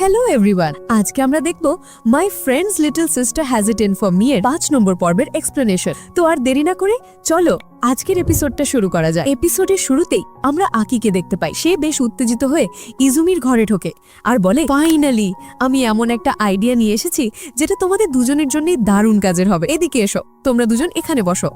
Hello everyone আজকে আমরা দেখব my friends little sister has it in for me এর পাঁচ নম্বর পর্বের এক্সপ্লেনেশন তো আর দেরি না করে চলো আজকের এপিসোডটা শুরু করা যায় এপিসোডের শুরুতেই আমরা আকিকে দেখতে পাই। সে বেশ উত্তেজিত হয়ে ইজুমির ঘরে ঢোকে আর বলে ফাইনালি আমি এমন একটা আইডিয়া নিয়ে এসেছি যেটা তোমাদের দুজনের জন্যই দারুণ কাজের হবে। এদিকে এসো, তোমরা দুজন এখানে বসো।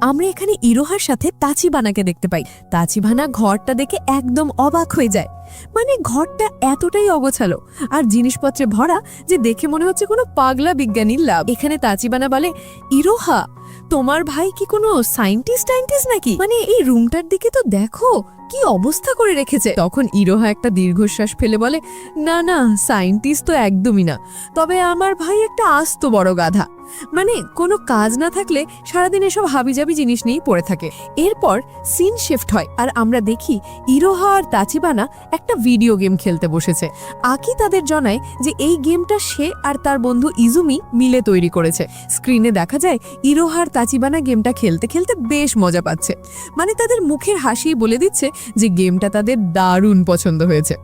আমরা এখানে ইরোহার সাথে তাচিবানাকে দেখতে পাই। তাচিবানা ঘরটা দেখে একদম অবাক হয়ে যায়। মানে ঘরটা এতটাই অগোছালো আর জিনিসপত্রে ভরা যে দেখে মনে হচ্ছে কোনো পাগলা বিজ্ঞানীর লাভ। এখানে তাচিবানা বলে, ইরোহা, তোমার ভাই কি কোনো সাইন্টিস্ট টাইন্টিস্ট নাকি? মানে এই রুমটার দিকে তো দেখো কি অবস্থা করে রেখেছে? তখন ইরোহা একটা দীর্ঘশ্বাস ফেলে বলে, না না, সায়েন্টিস্ট তো একদমই না। তবে আমার ভাই একটা আস্ত বড় গাধা। মানে কোনো কাজ না থাকলে সারাদিন এসব হাবিজাবি জিনিস নিয়েই পড়ে থাকে। এরপর সিন শিফট হয় আর আমরা দেখি ইরোহা আর তাচিবানা একটা ভিডিও গেম খেলতে বসেছে। আকি তাদের জানায় যে এই গেমটা সে আর তার বন্ধু ইজুমি মিলে তৈরি করেছে। স্ক্রিনে দেখা যায় ইরোহা আর তাচিবানা গেমটা খেলতে খেলতে বেশ মজা পাচ্ছে। মানে তাদের মুখের হাসি বলে দিচ্ছে যে গেমটা তাদের দারুণ পছন্দ হয়েছে।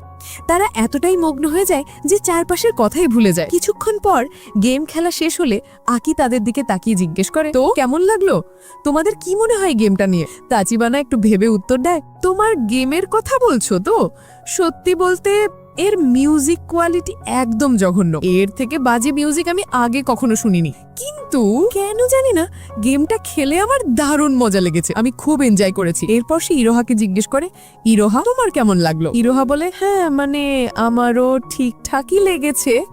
তারা এতটাই মগ্ন হয়ে যায় যে চারপাশের কথাই ভুলে যায়। কিছুক্ষণ পর গেম খেলা শেষ হলে আকি তাদের দিকে তাকিয়ে জিজ্ঞেস করে, তো কেমন লাগল? তোমাদের কি মনে হয় গেমটা নিয়ে? তাচিবানা একটু ভেবে উত্তর দেয়, তোমার গেমের কথা বলছো তো? সত্যি বলতে এর মিউজিক কোয়ালিটি একদম জঘন্য। এর থেকে বাজে মিউজিক আমি আগে কখনো শুনিনি। কিন্তু কেন জানি না গেমটা খেলে আমার দারুণ মজা লেগেছে। আমি খুব এনজয় করেছি। এরপর সে ইরোহাকে জিজ্ঞেস করে, ইরোহা, তোমার কেমন লাগল? ইরোহা বলে হ্যাঁ মানে আমারও ঠিকঠাকই লেগেছে।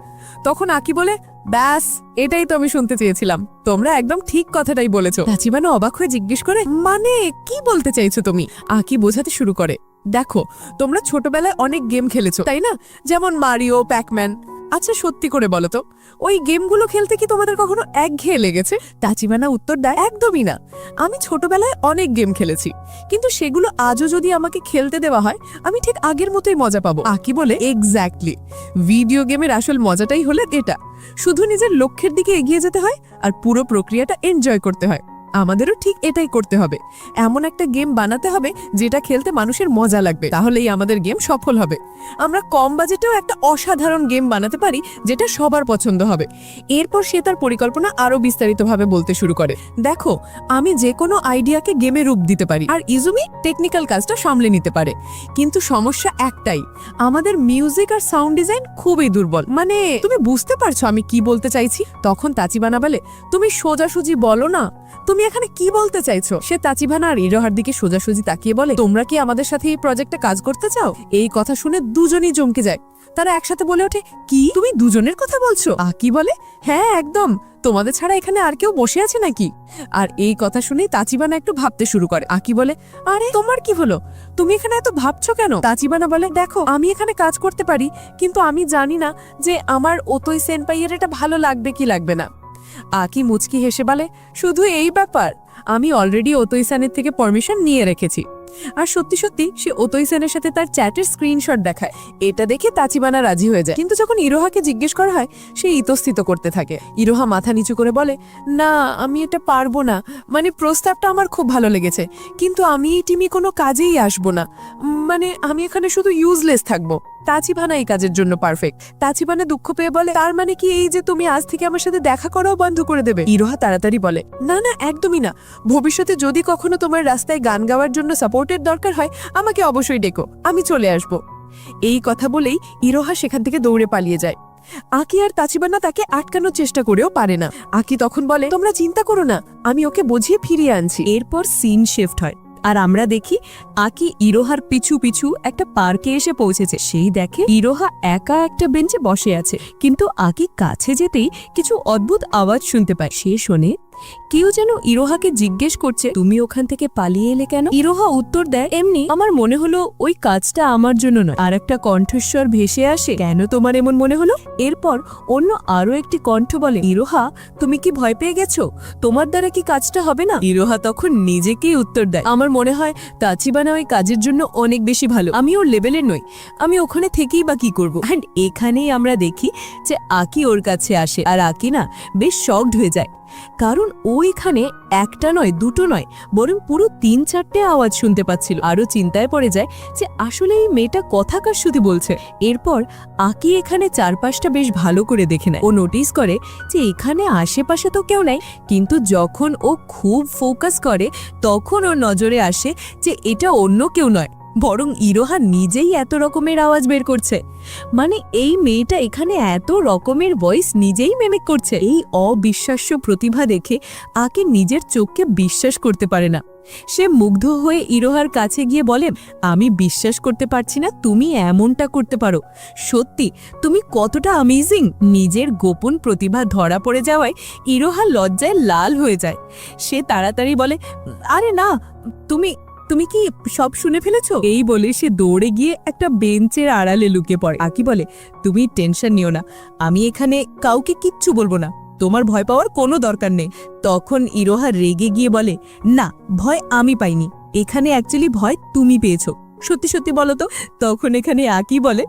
তখন আকি বলে, ব্যাস, এটাই তো আমি শুনতে চেয়েছিলাম। তোমরা একদম ঠিক কথাটাই বলেছ। নাচিবানো অবাক হয়ে জিজ্ঞেস করে মানে কি বলতে চাইছো তুমি? আকি বোঝাতে শুরু করে দেখো, তোমরা ছোটবেলায় অনেক গেম খেলেছো, তাই না? যেমন মারিও, প্যাকম্যান। আচ্ছা সত্যি করে বলো তো, ওই গেমগুলো খেলতে কি তোমাদের কখনো একঘেয়ে লেগেছে? তাচিবানা উত্তর দেয়, একদমই না। আমি ছোটবেলায় অনেক গেম খেলেছি, কিন্তু সেগুলো আজও যদি আমাকে খেলতে দেওয়া হয়, আমি ঠিক আগের মতোই মজা পাবো। আকি বলে এক্স্যাক্টলি ভিডিও গেমের আসল মজাটাই হলো এটা। শুধু নিজের লক্ষ্যের দিকে এগিয়ে যেতে হয়, আর পুরো প্রক্রিয়াটা এনজয় করতে হয়। আমাদেরও ঠিক এটাই করতে হবে। এমন একটা গেম বানাতে হবে যেটা খেলতে মানুষের মজা লাগবে। তাহলেই আমাদের গেম সফল হবে। আমরা কম বাজেটেও একটা অসাধারণ গেম বানাতে পারি যেটা সবার পছন্দ হবে। এরপর সে তার পরিকল্পনা আরও বিস্তারিতভাবে বলতে শুরু করে। দেখো, আমি যে কোনো আইডিয়াকে গেমে রূপ দিতে পারি আর ইজুমি টেকনিক্যাল কাজটা সামলে নিতে পারে। কিন্তু সমস্যা একটাই, আমাদের মিউজিক আর সাউন্ড ডিজাইন খুবই দুর্বল। মানে তুমি বুঝতে পারছ আমি কি বলতে চাইছি? তখন তাচিবানা বলে, তুমি সোজাসুজি বলো না। তুমি এখানে কি বলতে চাইছো? সে তাচিবানা আর ইরোহার দিকে সোজাসুজি তাকিয়ে বলে, তোমরা কি আমাদের সাথে এই প্রজেক্টে কাজ করতে চাও? এই কথা শুনে দুজনই জমকে যায়। তারা একসাথে বলে ওঠে, কি? তুমি দুজনের কথা বলছো? আকি বলে হ্যাঁ একদম। তোমাদের ছাড়া এখানে আর কেউ বসে আছে নাকি? আর এই কথা শুনেই তাচিবানা একটু ভাবতে শুরু করে। আকি বলে, আরে, তোমার কি হলো? তুমি এখানে এত ভাবছ কেন? তাচিবানা বলে, দেখো, আমি এখানে কাজ করতে পারি, কিন্তু আমি জানি না যে আমার ওতই সেনপাইয়ের এটা ভালো লাগবে কি লাগবে না। আকি মুচকি হেসে বলে শুধু এই ব্যাপার? আমি অলরেডি ওতইসানের থেকে পারমিশন নিয়ে রেখেছি। আর সত্যি সত্যি, সে ওতইসানের সাথে তার চ্যাটের স্ক্রিনশট দেখায়। এটা দেখে তাচিবানা রাজি হয়ে যায়। কিন্তু যখন ইরোহাকে জিজ্ঞেস করা হয়, সে ইতস্থিত করতে থাকে। ইরোহা মাথা নিচু করে বলে, না, আমি এটা পারব না। মানে প্রস্তাবটা আমার খুব ভালো লেগেছে। কিন্তু আমি এই টিমে কোনো কাজেই আসব না। মানে আমি এখানে শুধু ইউজলেস থাকব। তাচিবানা এই কাজের জন্য পারফেক্ট তাচিবানা দুঃখ পেয়ে বলে, তার মানে কি এই যে তুমি আজ থেকে আমার সাথে দেখা করাও বন্ধ করে দেবে? ইরোহা তাড়াতাড়ি বলে, না না, একদমই না। ভবিষ্যতে যদি কখনো তোমার রাস্তায় গান গাওয়ার জন্য সাপোর্টের দরকার হয়, আমাকে অবশ্যই ডেকো। আমি চলে আসব। এই কথা বলেই ইরোহা সেখান থেকে দৌড়ে পালিয়ে যায়। আকি আর তাচিবানা তাকে আটকানোর চেষ্টা করেও পারে না। আকি তখন বলে, তোমরা চিন্তা করো না, আমি ওকে বুঝিয়ে ফিরিয়ে আনছি। এরপর সিন শিফট হয়। আর আমরা দেখি, আকি ইরোহার পিছু পিছু একটা পার্কে এসে পৌঁছেছে। সেই দেখে ইরোহা একা একটা বেঞ্চে বসে আছে। কিন্তু আকি কাছে যেতেই কিছু অদ্ভুত আওয়াজ শুনতে পায়। সে শোনে কেউ যেন ইরোহাকে জিজ্ঞেস করছে, তুমি ওখান থেকে পালিয়ে এলে কেন? ইরোহা উত্তর দেয়, এমনি আমার মনে হলো ওই কাজটা আমার জন্য নয়। আর একটা কণ্ঠস্বর ভেসে আসে, কেন তোমার এমন মনে হলো? এরপর অন্য আরও একটি কণ্ঠ বলে, ইরোহা, তুমি কি ভয় পেয়ে গেছো? তোমার দ্বারা কি কাজটা হবে না? ইরোহা তখন নিজেকেই উত্তর দেয়, আমার মনে হয় তাচিবানা ওই কাজের জন্য অনেক বেশি ভালো। আমি ওর লেভেলের নই। আমি ওখানে থেকেই বা কি করব? অ্যান্ড এখানেই আমরা দেখি যে আকি ওর কাছে আসে, আর আকি না বেশ শকড হয়ে যায়। কারণ ও এখানে একটা নয়, দুটো নয়, বরং পুরো তিন চারটে আওয়াজ শুনতে পাচ্ছিল। আরও চিন্তায় পড়ে যায় যে আসলে এই মেয়েটা কথা কার শুধু বলছে। এরপর আকি এখানে চারপাশটা বেশ ভালো করে দেখে নেয়। ও নোটিস করে যে এখানে আশেপাশে তো কেউ নাই, কিন্তু যখন ও খুব ফোকাস করে, তখন ওর নজরে আসে যে এটা অন্য কেউ নয়। বরং ইরোহা নিজেই এত রকমের আওয়াজ বের করছে। মানে এই মেয়েটা এখানে এত রকমের ভয়েস নিজেই মেমিক করছে। এই অবিশ্বাস্য প্রতিভা দেখে আকে নিজের চোখকে বিশ্বাস করতে পারে না। সে মুগ্ধ হয়ে ইরোহার কাছে গিয়ে বলে, আমি বিশ্বাস করতে পারছি না, তুমি এমনটা করতে পারো। সত্যি, তুমি কতটা অ্যামেজিং নিজের গোপন প্রতিভা ধরা পড়ে যাওয়ায় ইরোহা লজ্জায় লাল হয়ে যায়। সে তাড়াতাড়ি বলে, আরে না, তুমি তুমি কি সব শুনে ফেলেছো? এই বলে সে দৌড়ে গিয়ে একটা বেঞ্চের আড়ালে লুকে পড়ে। আকি বলে, তুমি টেনশন নিও না, আমি এখানে কাউকে কিচ্ছু বলব না। তোমার ভয় পাওয়ার কোনো দরকার নেই। তখন ইরোহা রেগে গিয়ে বলে, না, ভয় আমি পাইনি। এখানে অ্যাকচুয়ালি ভয় তুমি পেয়েছ। সত্যি সত্যি বলো তো? তখন এখানে আকি বলে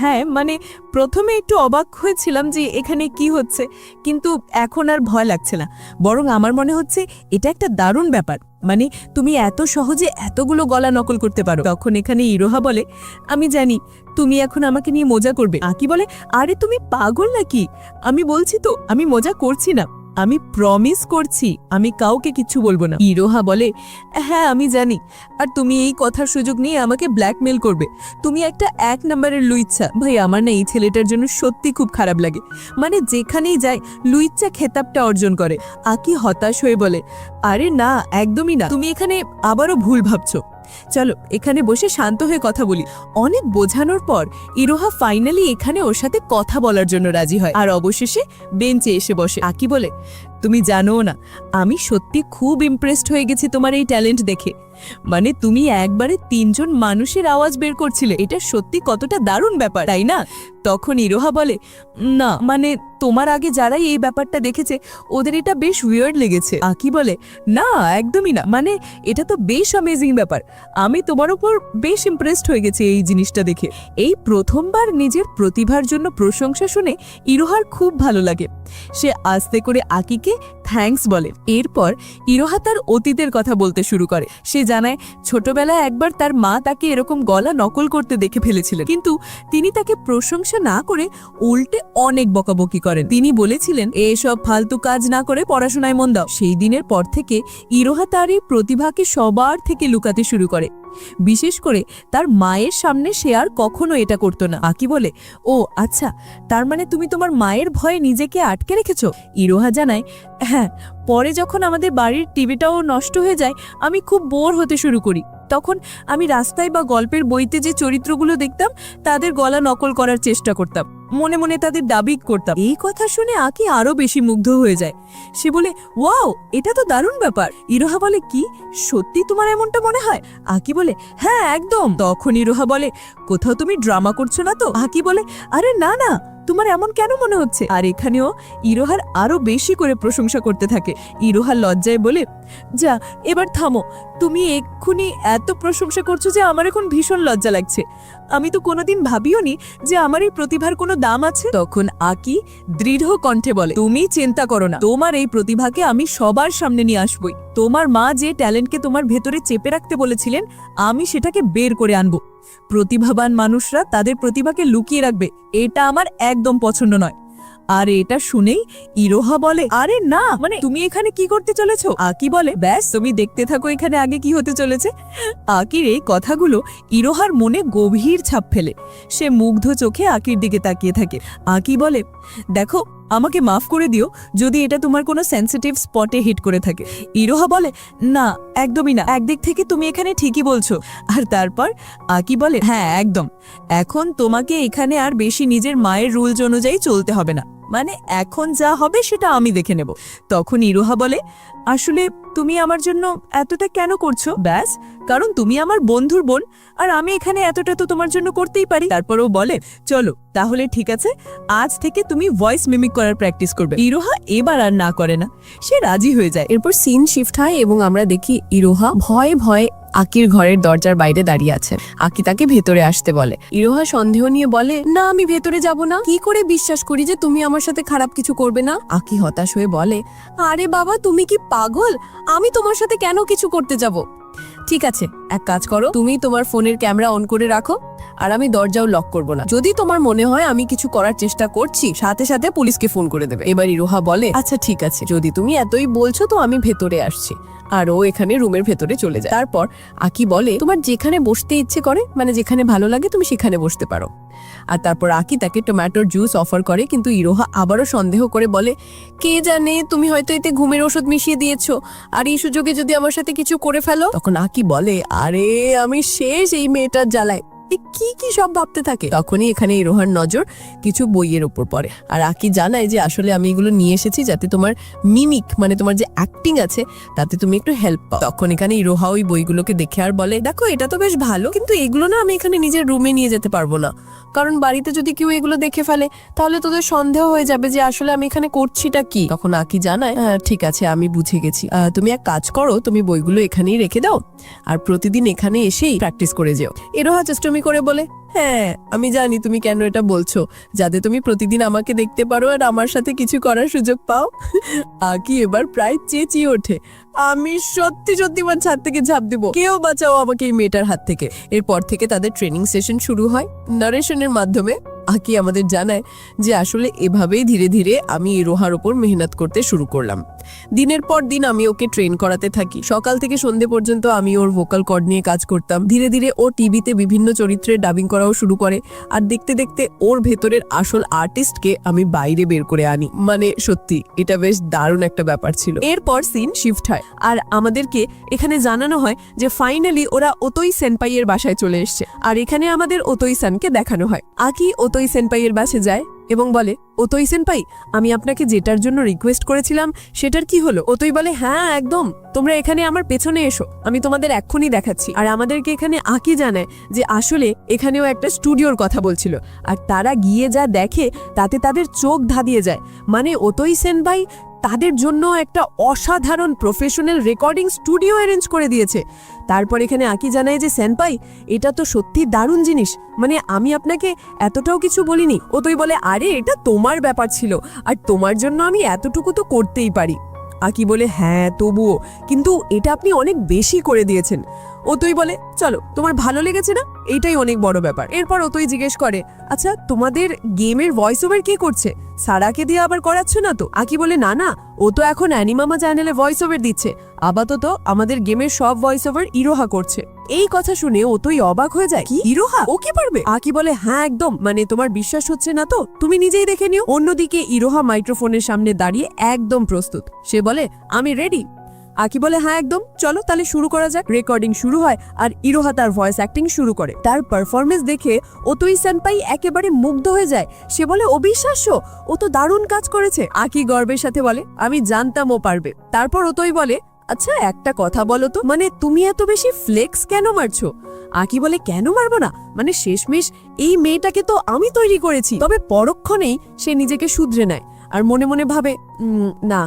হ্যাঁ মানে প্রথমে একটু অবাক হয়েছিলাম যে এখানে কি হচ্ছে, কিন্তু এখন আর ভয় লাগছে না। বরং আমার মনে হচ্ছে এটা একটা দারুণ ব্যাপার। মানে তুমি এত সহজে এতগুলো গলা নকল করতে পারো। তখন এখানে ইরোহা বলে, আমি জানি, তুমি এখন আমাকে নিয়ে মজা করবে। আকি বলে, আরে তুমি পাগল নাকি? আমি বলছি তো, আমি মজা করছি না। আমি প্রমিস করছি, আমি কাউকে কিচ্ছু বলব না। ইরোহা বলে হ্যাঁ আমি জানি। আর তুমি এই কথার সুযোগ নিয়ে আমাকে ব্ল্যাকমেল করবে। তুমি একটা এক নম্বরের লুইচ্ছা। ভাই, আমার না এই ছেলেটার জন্য সত্যি খুব খারাপ লাগে। মানে যেখানেই যায়, লুইচ্ছা খেতাবটা অর্জন করে। আকি হতাশ হয়ে বলে, আরে না, একদমই না। তুমি এখানে আবারও ভুল ভাবছ। চলো, এখানে বসে শান্ত হয়ে কথা বলি। অনেক বোঝানোর পর ইরোহা ফাইনালি এখানে ওর সাথে কথা বলার জন্য রাজি হয়। আর অবশেষে বেঞ্চে এসে বসে। আকি বলে তুমি জানো না, আমি সত্যি খুব ইমপ্রেসড হয়ে গেছি তোমার এই ট্যালেন্ট দেখে। মানে তুমি একবারে তিনজন মানুষের আওয়াজ বের করছিলে, এটা সত্যি কতটা দারুণ ব্যাপার, তাই না? তখন ইরোহা বলে, না মানে তোমার আগে যারাই এই ব্যাপারটা দেখেছে, ওদের এটা বেশ উইয়ার্ড লেগেছে। আকি বলে, না, একদমই না মানে এটা তো বেশ অ্যামেজিং ব্যাপার, আমি তোমার উপর বেশ ইমপ্রেসড হয়ে গেছি এই জিনিসটা দেখে। এই প্রথমবার নিজের প্রতিভার জন্য প্রশংসা শুনে ইরোহার খুব ভালো লাগে। সে আস্তে করে আকিকে 함께 থ্যাঙ্কস বলে। এরপর ইরোহা তার অতীতের কথা বলতে শুরু করে। সে জানায়, ছোটবেলায় একবার তার মা তাকে এরকম গলা নকল করতে দেখে ফেলেছিলেন। কিন্তু তিনি তাকে প্রশংসা না করে উল্টে অনেক বকাবকি করেন। তিনি বলেছিলেন, এসব ফালতু কাজ না করে পড়াশোনায় মন দাও। সেই দিনের পর থেকে ইরোহা তার এই প্রতিভাকে সবার থেকে লুকাতে শুরু করে। বিশেষ করে তার মায়ের সামনে সে আর কখনো এটা করতো না। আকি বলে, ও আচ্ছা তার মানে তুমি তোমার মায়ের ভয়ে নিজেকে আটকে রেখেছো? ইরোহা জানায় হ্যাঁ পরে যখন আমাদের বাড়ির টিভিটাও নষ্ট হয়ে যায়, আমি খুব বোর হতে শুরু করি। তখন আমি রাস্তায় বা গল্পের বইতে যে চরিত্রগুলো দেখতাম, তাদের গলা নকল করার চেষ্টা করতাম। মনে মনে তাদের দাবি করতাম। এই কথা শুনে আকি আরও বেশি মুগ্ধ হয়ে যায়। সে বলে, ওয়াও, এটা তো দারুণ ব্যাপার। ইরোহা বলে, কি? সত্যি তোমার এমনটা মনে হয়? আকি বলে হ্যাঁ একদম। তখন ইরোহা বলে, কোথাও তুমি ড্রামা করছ না তো? আকি বলে, আরে না না। তোমার এমন কেন মনে হচ্ছে? আর এখানেও ইরোহার আরও বেশি করে প্রশংসা করতে থাকে। ইরোহার লজ্জায় বলে, যা, এবার থামো। তুমি এক্ষুনি এত প্রশংসা করছ যে আমার এখন ভীষণ লজ্জা লাগছে। আমি তো কোনোদিন ভাবিওনি যে আমার এই প্রতিভার কোনো দাম আছে। তখন আকি দৃঢ় কণ্ঠে বলে, তুমি চিন্তা করো না। তোমার এই প্রতিভাকে আমি সবার সামনে নিয়ে আসবই। তোমার মা যে ট্যালেন্টকে তোমার ভেতরে চেপে রাখতে বলেছিলেন, আমি সেটাকে বের করে আনব। প্রতিভাবান মানুষরা তাদের প্রতিভাকে লুকিয়ে রাখবে, এটা আমার একদম পছন্দ নয়। আর এটা শুনেই ইরোহা বলে, আরে না মানে তুমি এখানে কি করতে চলেছো? আকি বলে, ব্যাস, তুমি দেখতে থাকো এখানে আগে কি হতে চলেছে। আকির এই কথাগুলো ইরোহার মনে গভীর ছাপ ফেলে। সে মুগ্ধ চোখে আকির দিকে তাকিয়ে থাকে। আকি বলে, দেখো আমাকে মাফ করে দিও যদি এটা তোমার কোনো সেন্সিটিভ স্পটে হিট করে থাকে। ইরোহা বলে, না, একদমই না। একদিক থেকে তুমি এখানে ঠিকই বলছো। আর তারপর আকি বলে হ্যাঁ একদম। এখন তোমাকে এখানে আর বেশি নিজের মায়ের রুলস অনুযায়ী চলতে হবে না। মানে এখন যা হবে সেটা আমি দেখে নেব। তখন ইরোহা বলে, আসলে তুমি আমার জন্য এতটা কেন করছ? ব্যাস, কারণ তুমি আমার বন্ধুর বোন, আর আমি এখানে এতটা তো তোমার জন্য করতেই পারি। তারপরও বলে, চলো, তাহলে ঠিক আছে, আজ থেকে তুমি ভয়েস মিমিক করার প্র্যাকটিস করবে। ইরোহা এবার আর না করে না, সে রাজি হয়ে যায়। এরপর সিন শিফট হয় এবং আমরা দেখি ইরোহা ভয়ে ভয়ে আকির ঘরের দরজার বাইরে দাঁড়িয়ে আছে। আকি তাকে ভেতরে আসতে বলে। ইরোহা সন্দেহ নিয়ে বলে, না, আমি ভেতরে যাব না। কি করে বিশ্বাস করি যে তুমি আমার সাথে খারাপ কিছু করবে না? আকি হতাশ হয়ে বলে, আরে বাবা, তুমি কি পাগল? আমি তোমার সাথে কেন কিছু করতে যাব? ঠিক আছে, এক কাজ করো, তুমি তোমার ফোনের ক্যামেরা অন করে রাখো, আর আমি দরজাও লক করব না। যদি তোমার মনে হয় আমি কিছু করার চেষ্টা করছি, সাথে সাথে পুলিশকে ফোন করে দেবে। এবার ইরোহা বলে আচ্ছা ঠিক আছে, যদি তুমি এতই বলছো তো আমি ভেতরে আসছি। আর ও এখানে রুমের ভেতরে চলে যায়। তারপর আকি বলে, তোমার যেখানে বসতে ইচ্ছে করে মানে যেখানে ভালো লাগে তুমি সেখানে বসতে পারো। আর তারপর আকি তাকে টমেটোর জুস অফার করে, কিন্তু ইরোহা আবারও সন্দেহ করে বলে, কে জানে, তুমি হয়তো এতে ঘুমের ওষুধ মিশিয়ে দিয়েছ। আর এই সুযোগে যদি আমার সাথে কিছু করে ফেলো? তখন আকি বলে, আরে, আমি শেষ এই মেয়েটার জ্বালায়। কি কি সব ভাবতে থাকে? তখনই এখানে ইরোহার নজর কিছু বইয়ের উপর পড়ে। আর আকি জানায় যে আসলে আমি এগুলো নিয়ে এসেছি যাতে তোমার মিমিক মানে তোমার যে অ্যাক্টিং আছে, তাতে তুমি একটু হেল্প পাও। তখন এখানে ইরোহা ওই বইগুলোকে দেখে আর বলে, দেখো, এটা তো বেশ ভালো, কিন্তু এগুলো না আমি এখানে নিজের রুমে নিয়ে যেতে পারব না। কারণ বাড়িতে যদি কেউ এগুলো দেখে ফেলে, তাহলে তোদের সন্দেহ হয়ে যাবে যে আসলে আমি এখানে করছিটা কি? তখন আকি জানায় হ্যাঁ ঠিক আছে, আমি বুঝে গেছি। তুমি এক কাজ করো, তুমি বইগুলো এখানেই রেখে দাও, আর প্রতিদিন এখানে এসেই প্র্যাকটিস করে যেও। এরোহা চেষ্টমি করে বলে হ্যাঁ আমি জানি তুমি কেন এটা বলছো। যাতে তুমি প্রতিদিন আমাকে দেখতে পারো আর আমার সাথে কিছু করার সুযোগ পাও। আকি এবার প্রায় চেঁচিয়ে ওঠে, আমি সত্যি সত্যি আমার ছাদ থেকে ঝাঁপ দিব। কেউ বাঁচাও আমাকে এই মেয়েটার হাত থেকে। এরপর থেকে তাদের ট্রেনিং সেশন শুরু হয় নারেশনের মাধ্যমে। আকি আমাদের জানায় যে আসলে এভাবেই ধীরে ধীরে আমি রোহার ওপর মেহনত করতে শুরু করলাম। দিনের পর দিন আমি ওকে ট্রেন করাতে থাকি। সকাল থেকে সন্ধে পর্যন্ত আমি ওর ভোকাল কর্ড নিয়ে কাজ করতাম। ধীরে ধীরে ও টিভিতে বিভিন্ন চরিত্রের ডাবিং করাও শুরু করে আর দেখতে দেখতে ওর ভেতরের আসল আর্টিস্টকে আমি বাইরে বের করে আনি। মানে সত্যি, এটা বেশ দারুণ একটা ব্যাপার ছিল। এরপর সিন শিফট হয় আর আমাদেরকে এখানে জানানো হয় যে ফাইনালি ওরা ওতই সেনপাইয়ের বাসায় চলে এসছে। আর এখানে আমাদের ওতই সানকে দেখানো হয়। আকি ওতই সেনপাইয়ের বাসে যায় এবং বলে, ওতই সেনপাই, আমি আপনাকে যেটার জন্য রিকোয়েস্ট করেছিলাম, সেটার কি হলো? ওতই বলে হ্যাঁ একদম। তোমরা এখানে আমার পেছনে এসো। আমি তোমাদের এক্ষুনি দেখাচ্ছি। আর আমাদেরকে এখানে আঁকি জানায় যে আসলে এখানেও একটা স্টুডিওর কথা বলছিল। আর তারা গিয়ে যা দেখে তাতে তাদের চোখ ধাঁধিয়ে যায়। মানে ওতই সেন ভাই তাদের জন্য একটা অসাধারণ প্রফেশনাল রেকর্ডিং স্টুডিও অ্যারেঞ্জ করে দিয়েছে। তারপর এখানে আকি জানায় যে সেনপাই এটা তো সত্যি দারুণ জিনিস। মানে আমি আপনাকে এতটাও কিছু বলিনি। ও তুই বলে, আরে, এটা তোমার ব্যাপার ছিল। আর তোমার জন্য আমি এতটুকু তো করতেই পারি। আকি বলে হ্যাঁ তবুও। কিন্তু এটা আপনি অনেক বেশি করে দিয়েছেন। ও তুই বলে, চলো, তোমার ভালো লেগেছে না? এইটাই অনেক বড় ব্যাপার। এরপর ও জিজ্ঞেস করে আচ্ছা তোমাদের গেমের ভয়েস ওভার কে করছে? সারাকে দিয়ে আবার করাচ্ছ না তো? আকি বলে, না না, ও তো এখন অ্যানিমামা চ্যানেলে ভয়েস ওভার দিচ্ছে। আপাতত আমাদের গেমের সব ভয়েস ওভার ইরোহা করছে। এই কথা শুনে ও তোই অবাক হয়ে যায়, কি, ইরোহা? ও কি পারবে? আকি বলে হ্যাঁ একদম মানে তোমার বিশ্বাস হচ্ছে না তো? তুমি নিজেই দেখে নিও। অন্যদিকে ইরোহা মাইক্রোফোনের সামনে দাঁড়িয়ে একদম প্রস্তুত। সে বলে, আমি রেডি আকি বলে হ্যাঁ একদম। চলো, তাহলে শুরু করা যাক। রেকর্ডিং শুরু হয় আর ইরোহা তার ভয়েস অ্যাক্টিং শুরু করে। তার পারফরমেন্স দেখে ওতই সেনপাই একেবারে মুগ্ধ হয়ে যায়। সে বলে, অবিশ্বাস্য, ও তো দারুণ কাজ করেছে। আকি গর্বের সাথে বলে, আমি জানতাম ও পারবে। তারপর ওতই বলে আচ্ছা একটা কথা বলো তো। মানে তুমি এত বেশি ফ্লেক্স কেন মারছো? আকি বলে, কেন মারবো না? মানে শেষমেশ এই মেয়েটাকে তো আমি তৈরি করেছি। তবে পরক্ষণেই সে নিজেকে শুধরে নেয়। আর মনে মনে ভাবে না,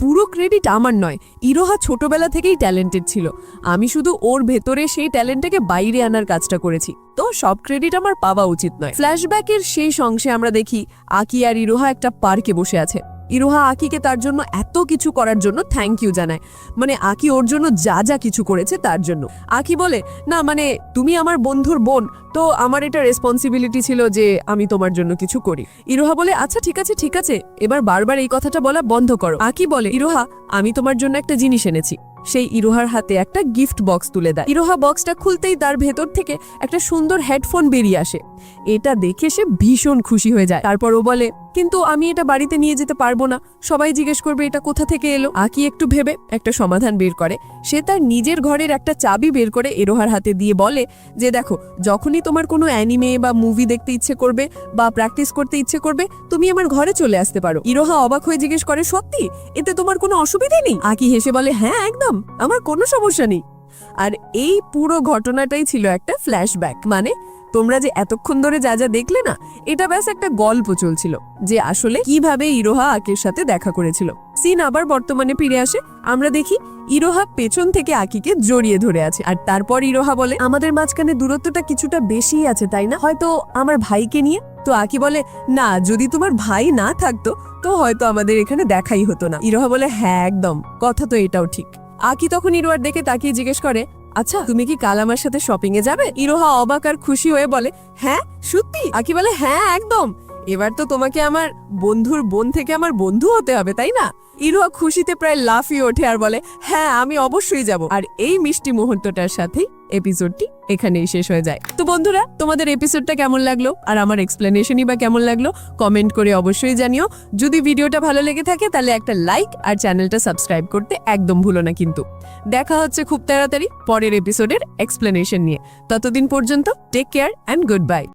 পুরো ক্রেডিট আমার নয়। ইরোহা ছোটবেলা থেকেই ট্যালেন্টেড ছিল। আমি শুধু ওর ভেতরে সেই ট্যালেন্টটাকে বাইরে আনার কাজটা করেছি। তো সব ক্রেডিট আমার পাওয়া উচিত নয়। ফ্ল্যাশব্যাকের সেই অংশে আমরা দেখি আকি আর ইরোহা একটা পার্কে বসে আছে। ইরোহা আকিকে তার জন্য এত কিছু করার জন্য থ্যাংক ইউ জানায়। মানে আকি ওর জন্য যা যা কিছু করেছে তার জন্য। আকি বলে, না মানে তুমি আমার বন্ধুর বোন, তো আমার এটা রেসপন্সিবিলিটি ছিল যে আমি তোমার জন্য কিছু করি। ইরোহা বলে আচ্ছা ঠিক আছে ঠিক আছে, এবার বারবার এই কথাটা বলা বন্ধ করো। আকি বলে, ইরোহা, আমি তোমার জন্য একটা জিনিস এনেছি। সেই ইরোহার হাতে একটা গিফট বক্স তুলে দেয়। ইরোহা বক্সটা খুলতেই তার ভেতর থেকে একটা সুন্দর হেডফোন বেরিয়ে আসে। এটা দেখে সে ভীষণ খুশি হয়ে যায়। তারপর ও বলে কিন্তু আমি এটা বাড়িতে নিয়ে যেতে পারব না। সবাই জিজ্ঞেস করবে, এটা কোথা থেকে এলো? আকি একটু ভেবে একটা সমাধান বের করে। সে তার নিজের ঘরের একটা চাবি বের করে এরোহার হাতে দিয়ে বলে যে, দেখো, যখনই তোমার কোনো অ্যানিমে বা মুভি দেখতে ইচ্ছে করবে বা প্র্যাকটিস করতে ইচ্ছে করবে, তুমি আমার ঘরে চলে আসতে পারো। ইরোহা অবাক হয়ে জিজ্ঞেস করে, সত্যি? এতে তোমার কোনো অসুবিধা নেই? আকি হেসে বলে হ্যাঁ একদম, আমার কোনো সমস্যা নেই। আর এই পুরো ঘটনাটাই ছিল একটা ফ্ল্যাশব্যাক। মানে তোমরা যে এতক্ষণ ধরে যা যা দেখলে না, এটা ব্যাস একটা গল্প চলছিল, যে আসলে কীভাবে ইরোহা আকের সাথে দেখা করেছিল। সিন আবার বর্তমানে ফিরে আসে, আমরা দেখি ইরোহা পেছন থেকে আকিকে জড়িয়ে ধরে আছে, আর তারপর ইরোহা বলে, আমাদের মাঝখানে দূরত্বটা কিছুটা বেশি আছে, তাই না? হয়তো আমার ভাইকে নিয়ে? তো আকি বলে, না, যদি তোমার ভাই না থাকতো, তো হয়তো আমাদের এখানে দেখাই হতো না। ইরোহা বলে হ্যাঁ একদম, কথা তো এটাও ঠিক। আকি তখন ইরোয়ার দেখে তাকিয়ে জিজ্ঞেস করে আচ্ছা তুমি কি কাল আমার সাথে শপিং এ যাবে? ইরোহা অবাক আর খুশি হয়ে বলে হ্যাঁ সত্যি? আকি বলে হ্যাঁ একদম। এবার তো তোমাকে আমার বন্ধুর বোন থেকে আমার বন্ধু হতে হবে, তাই না? ইরোহা খুশিতে প্রায় লাফিয়ে ওঠে আর বলে হ্যাঁ আমি অবশ্যই যাব। আর এই মিষ্টি মুহূর্তটার সাথেই এপিসোডটি এখানেই শেষ হয়ে যায়। তো বন্ধুরা, তোমাদের এপিসোডটা কেমন লাগল? আর আমার এক্সপ্লেনেশনই বা কেমন লাগল? কমেন্ট করে অবশ্যই জানিও। যদি ভিডিওটা ভালো লেগে থাকে, তাহলে একটা লাইক আর চ্যানেলটা সাবস্ক্রাইব করতে একদম ভুলো না কিন্তু। দেখা হচ্ছে খুব তাড়াতাড়ি পরের এপিসোডের এক্সপ্লেনেশন নিয়ে। ততদিন পর্যন্ত take care and good bye